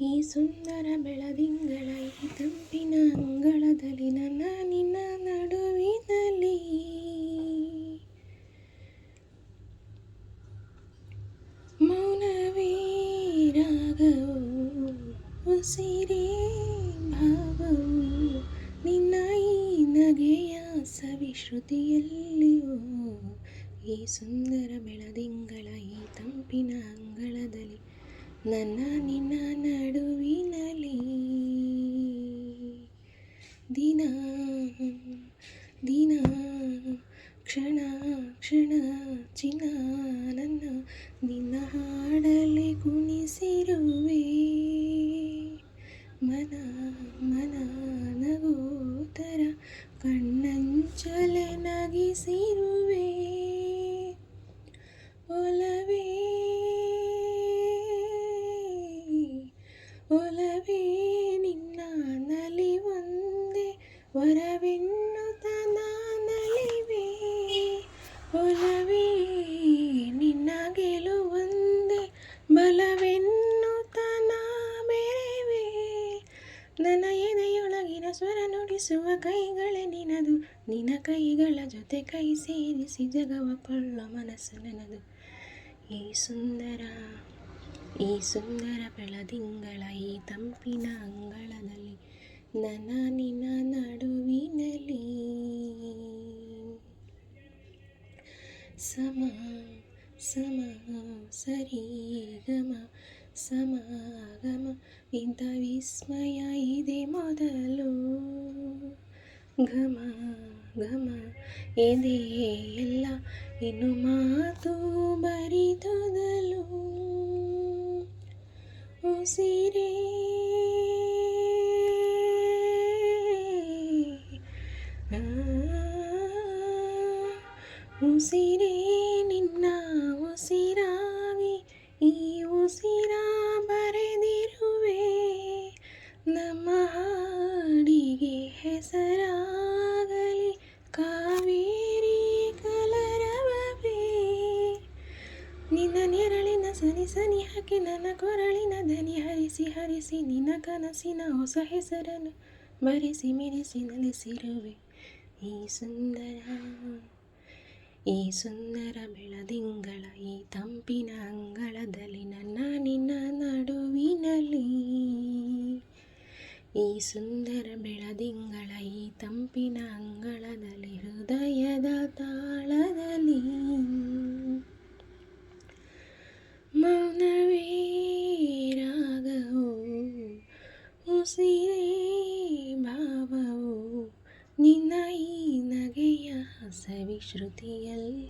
ಈ ಸುಂದರ ಬೆಳದಿಂಗಳ, ಈ ತಂಪಿನ ಅಂಗಳದಲ್ಲಿ ನನ್ನ ನಿನ್ನ ನಡುವಿನಲ್ಲಿ. ಮೌನವೇ ಉಸಿರೇ ಭಾವವು, ನಿನ್ನ ಈ ನಗೆಯ ಸವಿಶ್ರುತಿಯಲ್ಲಿಯೂ. ಈ ಸುಂದರ ಬೆಳದಿಂಗಳ, ಈ ತಂಪಿನ ಅಂಗಳದಲ್ಲಿ ನನ್ನ ನಿನ್ನ ನಡುವಿನಲ್ಲಿ ದಿನ ದಿನ, ಕ್ಷಣ ಕ್ಷಣ, ಚಿನ್ನ, ನನ್ನ ನಿನ್ನ ಹಾಡಲಿ ಕುಣಿಸಿರುವೆ ಮನ ಮನ ನಗೋತರ ಕಣ್ಣಂಚಲೆ ನಗಿಸಿರುವೆ. ಒಲವೇ ನಲಿವೊಂದೇ ವರವೆನ್ನುತ್ತ ನಲಿವೆ ಒಲವೇ ನಿನ್ನ ಗೆಲುವೊಂದೇ ಬಲವೆನ್ನುತ್ತ ಬೆರೆವೆ ನನ್ನ ಎದೆಯೊಳಗಿನ ಸ್ವರ ನುಡಿಸುವ ಕೈಗಳೇ ನಿನದು, ನಿನ್ನ ಕೈಗಳ ಜೊತೆ ಕೈ ಸೇರಿಸಿ ಜಗವ ಕೊಳ್ಳ ಮನಸ್ಸು ನನ್ನದು. ಈ ಸುಂದರ ಈ ಸುಂದರ ಬೆಳದಿಂಗಳ, ಈ ತಂಪಿನ ಅಂಗಳದಲ್ಲಿ ನನ್ನ ನಿನ್ನ ನಡುವಿನಲ್ಲಿ. ಸಮ ಸಮ, ಸರಿ, ಗಮ, ಸಮಾಗಮ, ಇಂಥ ವಿಸ್ಮಯ ಇದೆ ಮೊದಲು. ಘಮ ಘಮ, ಎದೆ ಎಲ್ಲ ಇನ್ನು ಮಾತು ಬರಿತದಲು. ಉಸಿರೇ ಉಸಿರೇ ನಿನ್ನ ಉಸಿರಾಗಿ, ಈ ಉಸಿರ ಬರೆದಿರುವೆ. ನಮ್ಮ ಹಾಡಿಗೆ ಹೆಸರಾಗಲಿ ಕಾವೇರಿ ಕಲರವೇ ನಿನ್ನ ನೆರಳಿನ ಸನಿ ಸನಿ ಹಾಕಿ ನನ್ನ ಕೊರಳಿನ ದನಿ ಹರಿಸಿ ಹರಿಸಿ ನಿನ್ನ ಕನಸಿನ ಹೊಸ ಹೆಸರನ್ನು ಬರೆಸಿ ಮಿರಿಸಿ ನಲಿಸಿರುವೆ. ಈ ಸುಂದರ ಈ ಸುಂದರ ಬೆಳದಿಂಗಳ, ಈ ತಂಪಿನ ಅಂಗಳದಲ್ಲಿ ನನ್ನ ನಿನ್ನ ನಡುವಿನಲ್ಲಿ. ಈ ಸುಂದರ ಬೆಳದಿಂಗಳ, ಈ ತಂಪಿನ ಅಂಗಳದಲ್ಲಿ, ಹೃದಯದ ತಾಳದಲ್ಲಿ. ಮೌನವೇ ರಾಗವು ಉಸಿರೇ ಭಾವವು ನಿನ್ನ ಈ ನಗೆಯ ಸವಿಶ್ರುತಿಯಲ್ಲಿ